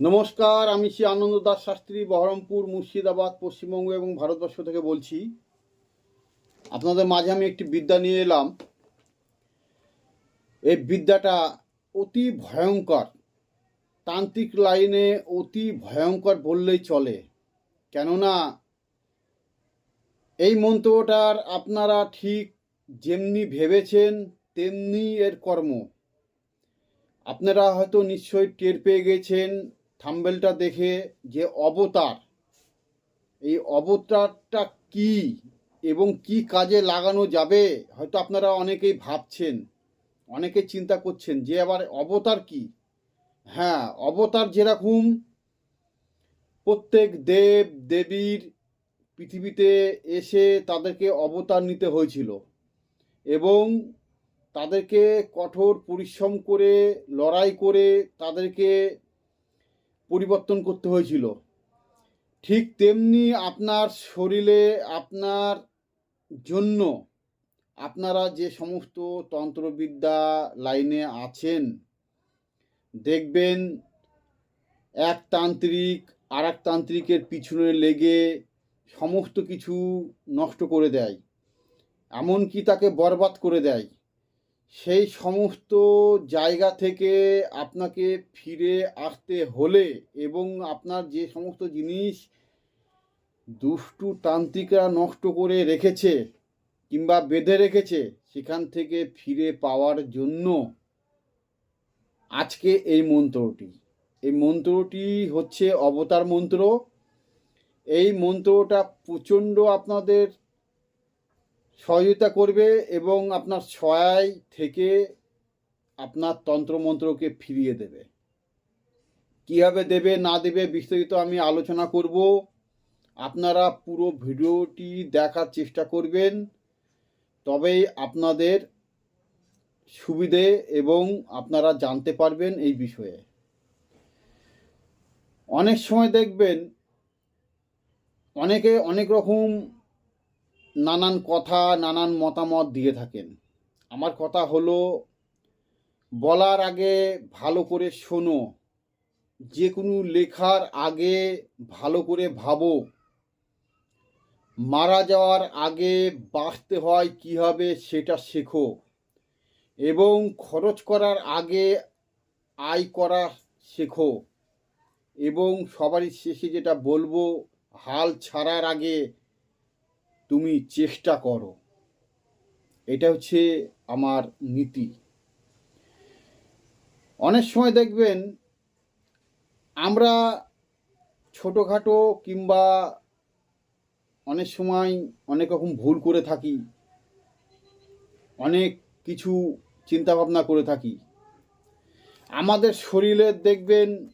নমস্কার, আমি শ্রী আনন্দ দাস শাস্ত্রী, বহরমপুর, মুর্শিদাবাদ, পশ্চিমবঙ্গ এবং ভারতবর্ষ থেকে বলছি। আপনাদের মাঝে আমি একটি বিদ্যা নিয়ে এলাম। এই বিদ্যাটা অতি ভয়ঙ্কর। তান্ত্রিক লাইনে অতি ভয়ঙ্কর বললেই চলে। কেননা, এই মন্ত্রটার আপনারা ঠিক যেমনি ভেবেছেন, তেমনি এর কর্ম। আপনারা হয়তো নিশ্চয়ই টের পেয়ে গেছেন থাম্বেলটা দেখে যে অবতার, এই অবতারটা কি এবং কি কাজে লাগানো যাবে, হয়তো আপনারা অনেকেই ভাবছেন, অনেকে চিন্তা করছেন যে আবার অবতার কি? হ্যাঁ অবতার যেরকম প্রত্যেক দেব, দেবীর পৃথিবীতে এসে তাদেরকে অবতার নিতে হয়েছিল এবং তাদেরকে কঠোর পরিশ্রম করে, লড়াই করে তাদেরকে পরিবর্তন করতে হয়েছিল। ঠিক তেমনি আপনার শরীরে আপনার জন্য আপনারা যে সমস্ত তন্ত্রবিদ্যা লাইনে আছেন, দেখবেন এক তান্ত্রিক আর এক তান্ত্রিকের পিছনে লেগে সমস্ত কিছু নষ্ট করে দেয়, এমনকি তাকে বরবাদ করে দেয়। সেই সমস্ত জায়গা থেকে আপনাকে ফিরে আসতে হলে এবং আপনার যে সমস্ত জিনিস দুষ্টু তান্ত্রিকরা নষ্ট করে রেখেছে কিংবা বেঁধে রেখেছে, সেখান থেকে ফিরে পাওয়ার জন্য আজকে এই মন্ত্রটি। এই মন্ত্রটি হচ্ছে অবতার মন্ত্র। এই মন্ত্রটা প্রচণ্ড আপনাদের সহযোগিতা করবে এবং আপনার সহায় থেকে আপনার তন্ত্রমন্ত্রকে ফিরিয়ে দেবে। কীভাবে দেবে, না দেবে বিস্তারিত আমি আলোচনা করব। আপনারা পুরো ভিডিওটি দেখার চেষ্টা করবেন। তবেই আপনাদের সুবিধে এবং আপনারা জানতে পারবেন এই বিষয়ে। অনেক সময় দেখবেন, অনেকে অনেক রকম নানান কথা, নানান মতামত দিয়ে থাকেন। আমার কথা হলো, বলার আগে ভালো করে শোনো। যে কোনো লেখার আগে ভালো করে ভাবো। মারা যাওয়ার আগে বাঁচতে হয় কীভাবে সেটা শেখো। এবং খরচ করার আগে আয় করা শেখো। এবং সবারই শেষে যেটা বলব, হাল ছাড়ার আগে তুমি চেষ্টা করো। এটা হচ্ছে আমার নীতি। অনেক সময় দেখবেন, আমরা ছোটোখাটো কিংবা অনেক সময় অনেক রকম ভুল করে থাকি, অনেক কিছু চিন্তাভাবনা করে থাকি। আমাদের শরীরের দেখবেন,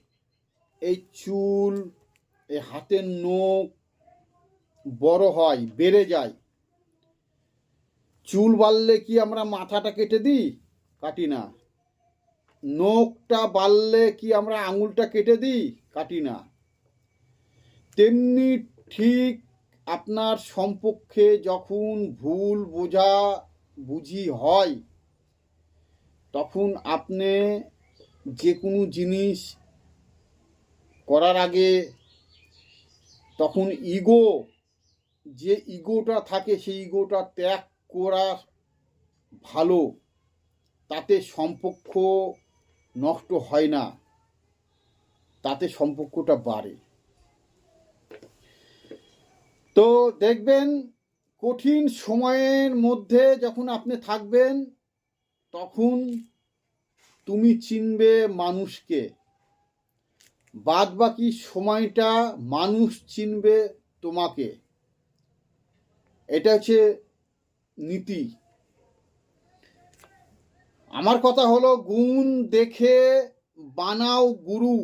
এই চুল, এই হাতের নখ বড় হয়, বেড়ে যায়। চুল বাড়লে কি আমরা মাথাটা কেটে দিই? কাটি না। নখটা বাড়লে কি আমরা আঙুলটা কেটে দিই? কাটি না। তেমনি ঠিক আপনার সম্পক্ষে যখন ভুল বোঝা বুঝি হয়, তখন আপনি যে কোনো জিনিস করার আগে তখন ইগো যে ইগোটা থাকে, সেই ইগোটা ত্যাগ করা ভালো, তাতে সম্পর্ক নষ্ট হয় না, তাতে সম্পর্কটা বাড়ে। তো দেখবেন, কঠিন সময়ের মধ্যে যখন আপনি থাকবেন, তখন তুমি চিনবে মানুষকে। বাদ বাকি সময়টা মানুষ চিনবে তোমাকে। এটা হচ্ছে নীতি। আমার কথা হলো, গুণ দেখে বানাও গুরু,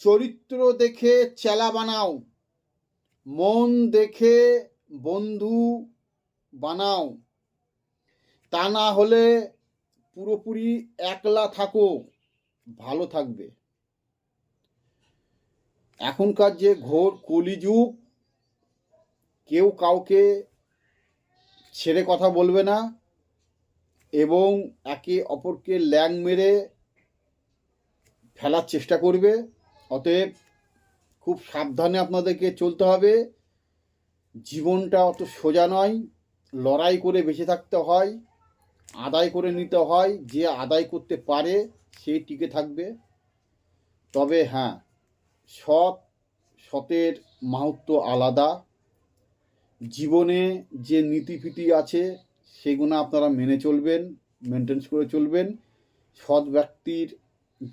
চরিত্র দেখে চেলা বানাও, মন দেখে বন্ধু বানাও। তা না হলে পুরোপুরি একলা থাকো, ভালো থাকবে। এখনকার যে ঘোর কলিযুগ কেউ কাউকে ছেড়ে কথা বলবে না এবং একে অপরকে ল্যাং মেরে ফেলার চেষ্টা করবে। অতএব খুব সাবধানে আপনাদেরকে চলতে হবে। জীবনটা অত সোজা নয়। লড়াই করে বেঁচে থাকতে হয়, আদায় করে নিতে হয়। যে আদায় করতে পারে সে টিকে থাকবে। তবে হ্যাঁ সৎ, সতের মাহাত্ম আলাদা। জীবনে যে নীতিফিতি আছে সেগুলো আপনারা মেনে চলবেন মেনটেন্স করে চলবেন। সৎ ব্যক্তির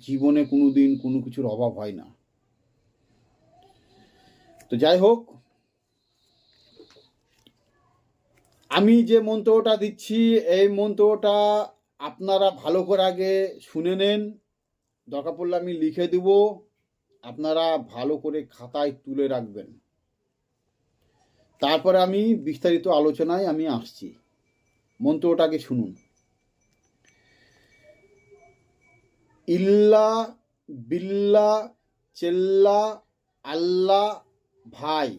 জীবনে কোনো দিন কোনো কিছুর অভাব হয় না। তো যাই হোক, আমি যে মন্ত্রটা দিচ্ছি, এই মন্ত্রটা আপনারা ভালো করে আগে শুনে নেন। দরকার পড়লে আমি লিখে দেব। আপনারা ভালো করে খাতায় তুলে রাখবেন। তারপরে আমি বিস্তারিত আলোচনায় আমি আসছি। মন্ত্রটাকে শুনুন। ইল্লা বিল্লা চেল্লা আল্লাহ ভাই,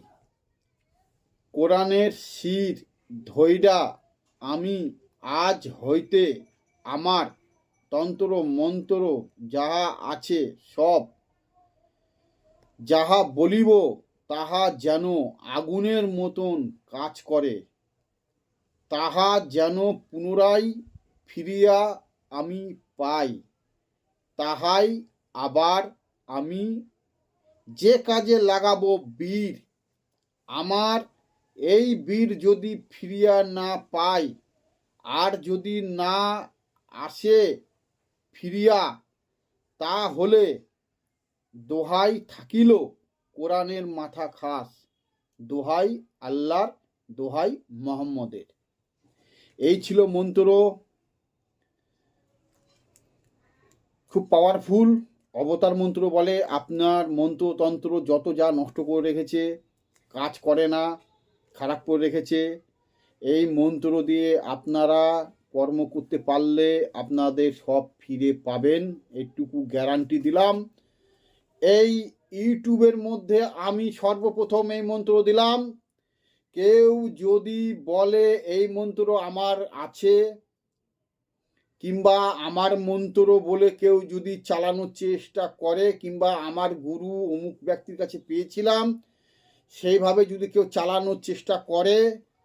কোরআনের শির ধৈরা আমি আজ হইতে আমার তন্ত্র মন্ত্র যাহা আছে সব, যাহা বলিব তাহা যেন আগুনের মতন কাজ করে। তাহা যেন পুনরায় ফিরিয়া আমি পাই। তাহাই আবার আমি যে কাজে লাগাব বীর, আমার এই বীর যদি ফিরিয়া না পাই আর যদি না আসে ফিরিয়া তা হলে দোহাই থাকিল। কোরআনের মাথা খাস। দোহাই আল্লাহর, দোহাই মোহাম্মদের। এই ছিল মন্ত্র। খুব পাওয়ারফুল অবতার মন্ত্র বলে আপনার মন্ত্রতন্ত্র যত যা নষ্ট করে রেখেছে, কাজ করে না, খারাপ করে রেখেছে, এই মন্ত্র দিয়ে আপনারা কর্ম করতে পারলে আপনাদের সব ফিরে পাবেন। এইটুকু গ্যারান্টি দিলাম। এই ইউটিউবের মধ্যে আমি সর্বপ্রথম এই মন্ত্র দিলাম। কেউ যদি বলে এই মন্ত্র আমার আছে কিংবা আমার মন্ত্র বলে কেউ যদি চালানোর চেষ্টা করে কিংবা আমার গুরু অমুক ব্যক্তির কাছে পেয়েছিলাম, সেইভাবে যদি কেউ চালানোর চেষ্টা করে,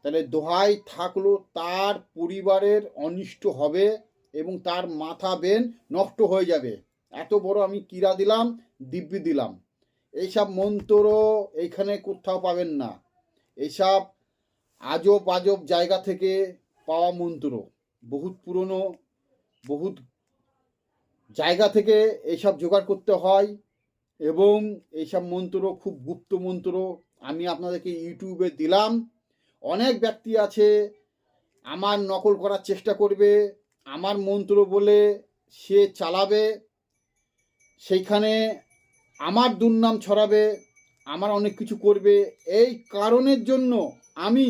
তাহলে দোহাই থাকল, তার পরিবারের অনিষ্ট হবে এবং তার মাথা বেন নষ্ট হয়ে যাবে। এত বড় আমি কিরা দিলাম, দিব্যি দিলাম। এইসব মন্ত্র এইখানে কোথাও পাবেন না। এইসব আজব আজব জায়গা থেকে পাওয়া মন্ত্র। বহুত পুরনো, বহুত জায়গা থেকে এইসব জোগাড় করতে হয় এবং এইসব মন্ত্র খুব গুপ্ত মন্ত্র। আমি আপনাদেরকে ইউটিউবে দিলাম। অনেক ব্যক্তি আছে, আমার নকল করার চেষ্টা করবে, আমার মন্ত্র বলে সে চালাবে। সেইখানে আমার দুর্নাম ছড়াবে, আমার অনেক কিছু করবে। এই কারণের জন্য আমি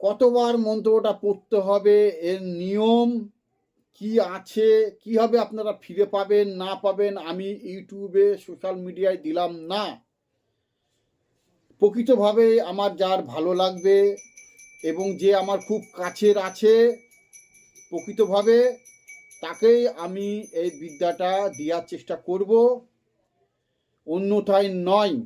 কতবার মন্ত্রটা পড়তে হবে, এর নিয়ম কি আছে, কীভাবে আপনারা ফিরে পাবেন, না পাবেন, আমি ইউটিউবে, সোশ্যাল মিডিয়ায় দিলাম না। প্রকৃতভাবে আমার যার ভালো লাগবে এবং যে আমার খুব কাছের আছে, প্রকৃতভাবে তাকেই আমি এই বিদ্যাটা দেওয়ার চেষ্টা করব। অন্যথায় নয়।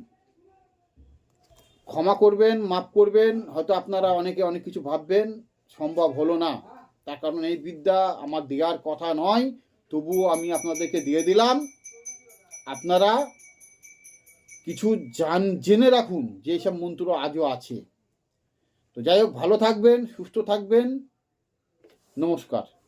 ক্ষমা করবেন, মাফ করবেন, হয়তো আপনারা অনেকে অনেক কিছু ভাববেন, সম্ভব হলো না। তার কারণ এই বিদ্যা আমার দেওয়ার কথা নয়, তবুও আমি আপনাদেরকে দিয়ে দিলাম। আপনারা কিছু জান, জেনে রাখুন যে সব মন্ত্র আজও আছে। তো যাই হোক, ভালো থাকবেন, সুস্থ থাকবেন। নমস্কার।